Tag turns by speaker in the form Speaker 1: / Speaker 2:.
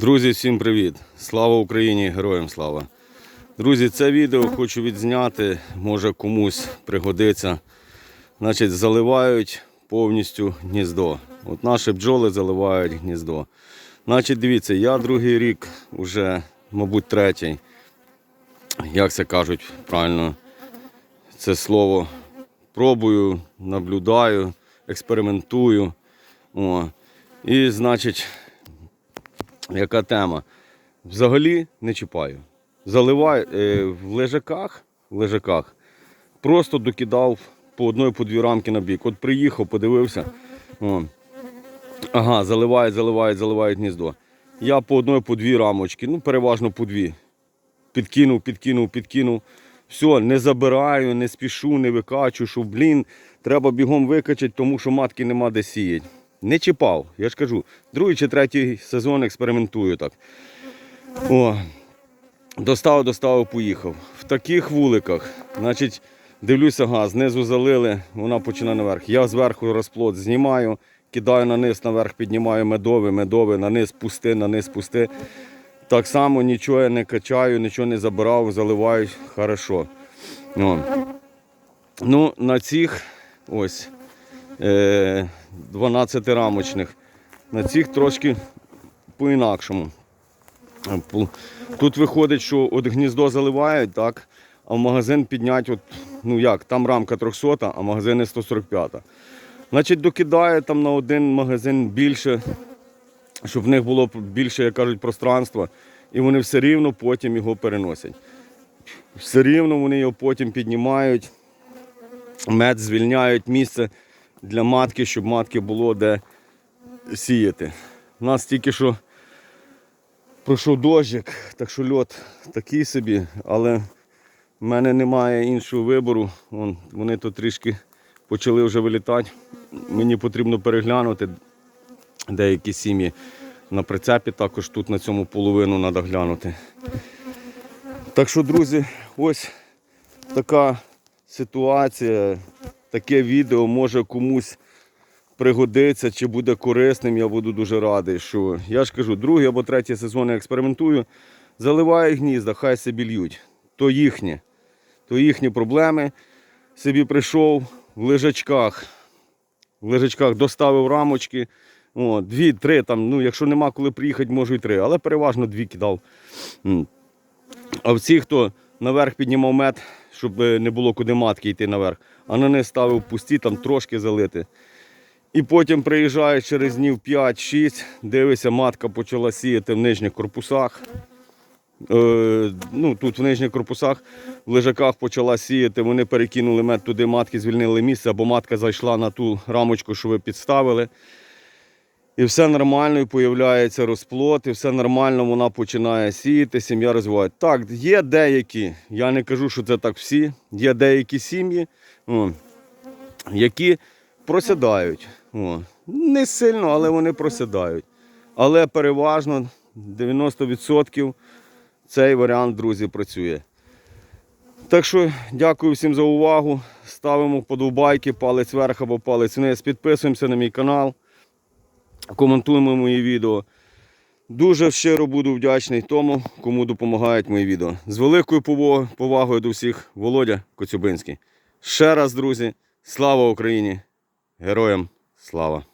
Speaker 1: Друзі, всім привіт! Слава Україні! Героям слава! Друзі, це відео хочу відзняти, може комусь пригодиться. Значить, заливають повністю гніздо. От наші бджоли заливають гніздо. Значить, дивіться, я другий рік, вже, мабуть, третій. Як це кажуть правильно, це слово. Пробую, наблюдаю, експериментую. О. І, значить, яка тема? Взагалі не чіпаю. Заливаю е, в лежаках, в лежаках просто докидав по одної по дві рамки на бік. От приїхав, подивився. О. Ага, заливають, заливають, заливають гніздо. Я по одної по дві рамочки, ну переважно по дві. Підкинув, підкинув, підкинув. Все, не забираю, не спішу, не викачу, що, блін, треба бігом викачати, тому що матки нема де сіяти. Не чіпав, я ж кажу, другий чи третій сезон експериментую так. О, доставив, доставив, поїхав. В таких вуликах, значить, дивлюся, газ, знизу залили, вона починає наверх. Я зверху розплод знімаю, кидаю на низ, наверх піднімаю медовий, медовий, на низ пусти, на низ пусти. Так само нічого я не качаю, нічого не забирав, заливаю хорошо. О. Ну, на цих ось 12 рамочних, на цих трошки по-інакшому. Тут виходить, що от гніздо заливають, так, а в магазин піднять, от, ну як, там рамка 300, а магазини 145. Значить, докидає там на один магазин більше, щоб в них було більше, як кажуть, пространства, і вони все рівно потім його переносять. Все рівно вони його потім піднімають, мед звільняють місце для матки, щоб матки було де сіяти. У нас тільки що пройшов дощик, так що льот такий собі, але в мене немає іншого вибору. Вон, вони тут трішки почали вже вилітати. Мені потрібно переглянути деякі сім'ї на прицепі, також тут на цьому половину треба глянути. Так що, друзі, ось така ситуація, таке відео може комусь пригодиться чи буде корисним, я буду дуже радий. Що я ж кажу, другий або третій сезон я експериментую, заливаю гнізда, хай собі льють. То їхнє, то їхні проблеми. Собі прийшов в лежачках. В лежачках доставив рамочки. Дві, три там, ну якщо нема коли приїхати, можу і три, але переважно дві кидав. А всі, хто наверх піднімав мед, щоб е, не було куди матки йти наверх, а на них ставив пусті, там трошки залити. І потім приїжджає через днів 5-6, дивися, матка почала сіяти в нижніх корпусах. Е, ну, тут в нижніх корпусах, в лежаках почала сіяти, вони перекинули мед туди, матки звільнили місце, або матка зайшла на ту рамочку, що ви підставили. І все нормально, і появляється розплод, і все нормально, вона починає сіяти, сім'я розвиває. Так, є деякі, я не кажу, що це так всі, є деякі сім'ї, які просідають. О. Не сильно, але вони просідають. Але переважно 90% цей варіант, друзі, працює. Так що дякую всім за увагу. Ставимо вподобайки, палець вверх або палець вниз. Підписуємося на мій канал, коментуємо мої відео. Дуже щиро буду вдячний тому, кому допомагають мої відео. З великою повагою до всіх, Володя Коцюбинський. Ще раз, друзі, слава Україні! Героям слава!